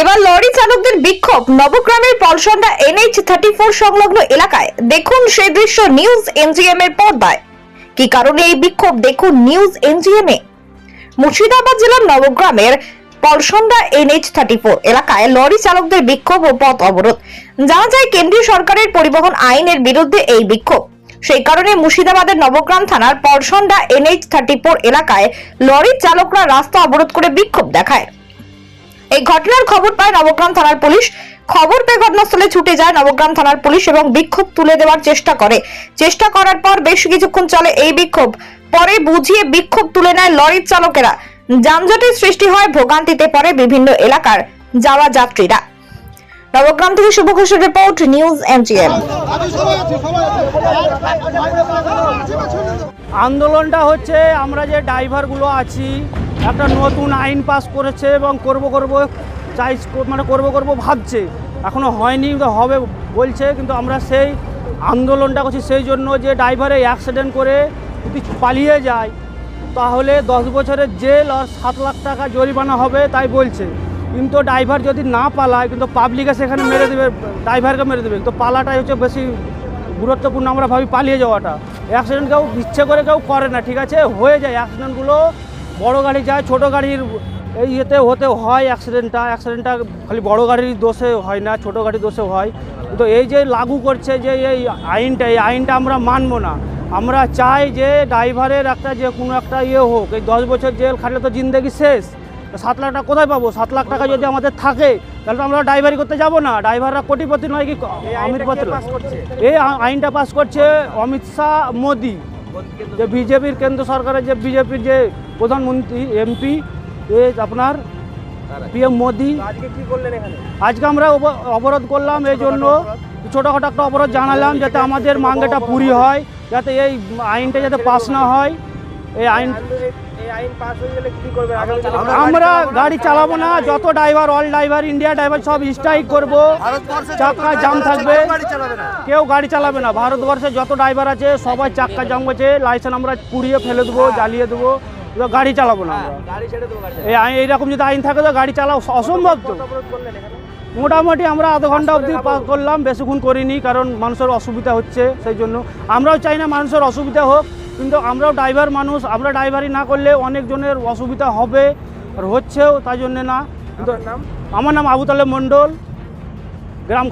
এবার লরি চালকদের বিক্ষোভ। নবগ্রামের পলসন্ডা এনএইচ থার্টি ফোর সংলগ্ন এলাকায়। দেখুন সেই দৃশ্য নিউজ এনজিএম এর পর্দায়। কি কারণে এই বিক্ষোভ? দেখুন নিউজ এনজিএম এ। মুর্শিদাবাদ জেলার নবগ্রামের পলসন্ডা এনএইচ থার্টি ফোর এলাকায় লরি চালকদের বিক্ষোভ ও পথ অবরোধ। জানা যায়, কেন্দ্রীয় সরকারের পরিবহন আইনের বিরুদ্ধে এই বিক্ষোভ। সেই কারণে মুর্শিদাবাদের নবগ্রাম থানার পলসন্ডা এনএইচ থার্টি ফোর এলাকায় লরি চালকরা রাস্তা অবরোধ করে বিক্ষোভ দেখায়। এই ঘটনার খবর পায় নবগ্রাম থানার পুলিশ। খবর পেয়ে ঘটনাস্থলে ছুটে যায় নবগ্রাম থানার পুলিশ এবং বিক্ষোভ তুলে দেওয়ার চেষ্টা করে। চেষ্টা করার পর বেশ কিছুক্ষণ চলে এই বিক্ষোভ। পরে বুঝিয়ে বিক্ষোভ তুলে নেয় লরির চালকেরা। যানজটের সৃষ্টি হয় ভোগান্তিতে পড়ে বিভিন্ন এলাকার যাওয়া যাত্রীরা। নবগ্রাম থেকে শুভ ঘোষের রিপোর্ট, নিউজ এমজিএম। আন্দোলনটা হচ্ছে আমরা যে ড্রাইভারগুলো আছি একটা নতুন আইন পাস করেছে এবং করব করব চাই মানে করব করব ভাবছে। এখনও হয়নি হবে বলছে, কিন্তু আমরা সেই আন্দোলনটা করছি সেই জন্য যে ড্রাইভারে অ্যাক্সিডেন্ট করে যদি পালিয়ে যায়, তাহলে দশ বছরের জেল আর সাত লাখ টাকা জরিমানা হবে তাই বলছে। কিন্তু ড্রাইভার যদি না পালায়, কিন্তু পাবলিকে সেখানে মেরে দেবে, ড্রাইভারকে মেরে দেবে। তো পালাটাই হচ্ছে বেশি গুরুত্বপূর্ণ, আমরা ভাবি পালিয়ে যাওয়াটা। অ্যাক্সিডেন্ট কেউ ইচ্ছে করে কেউ করে না, ঠিক আছে? হয়ে যায় অ্যাক্সিডেন্টগুলো বড় গাড়ি যায় ছোট গাড়ির এই ইয়েতে হতে হয় অ্যাক্সিডেন্টটা অ্যাক্সিডেন্টটা খালি বড় গাড়ির দোষে হয় না ছোট গাড়ির দোষে হয়। তো এই যে লাগু করছে যে এই আইনটা এই আইনটা আমরা মানব না। আমরা চাই যে ড্রাইভারের একটা যে কোনো একটা ইয়ে হোক এই দশ বছর জেল খাটলে তো জিন্দগি শেষ। সাত লাখ টাকা কোথায় পাবো? সাত লাখ টাকা যদি আমাদের থাকে তাহলে তো আমরা ড্রাইভারি করতে যাব না। ড্রাইভাররা কোটিপতি নয় কি অমিত পত্র এই আইনটা পাস করছে অমিত শাহ মোদি। যে বিজেপির কেন্দ্র সরকারের যে বিজেপির যে প্রধানমন্ত্রী এমপি আপনার পিএম মোদি। আজকে আমরা অব- অবরোধ করলাম এই জন্য ছোটোখাটো একটা অবরোধ জানালাম যাতে আমাদের মাঙ্গেটা পুরি হয় যাতে এই আইনটা যাতে পাস না হয়। এই আইন আমরা গাড়ি চালাবো না। যত driver all driver India driver সব স্ট্রাইক করব। চাক্কা জাম থাকবে। কেউ গাড়ি চালাবে না। ভারতবর্ষে যত ড্রাইভার আছে সবাই চাক্কা জাম গেছে লাইসেন্স আমরা পুড়িয়ে ফেলে দেবো জ্বালিয়ে দেবো। গাড়ি চালাবো না আইন এইরকম যদি আইন থাকে তো গাড়ি চালাও অসম্ভব তো। মোটামুটি আমরা আধ ঘণ্টা অবধি পাস করলাম বেশিক্ষণ করিনি কারণ মানুষের অসুবিধা হচ্ছে সেই জন্য। আমরাও চাই না মানুষের অসুবিধা হোক কিন্তু আমরাও ড্রাইভার মানুষ। আমরা ড্রাইভারি না করলে অনেকজনের অসুবিধা হবে আর হচ্ছেও তাই জন্যে না। কিন্তু আমার নাম আবু তালেব মণ্ডল গ্রাম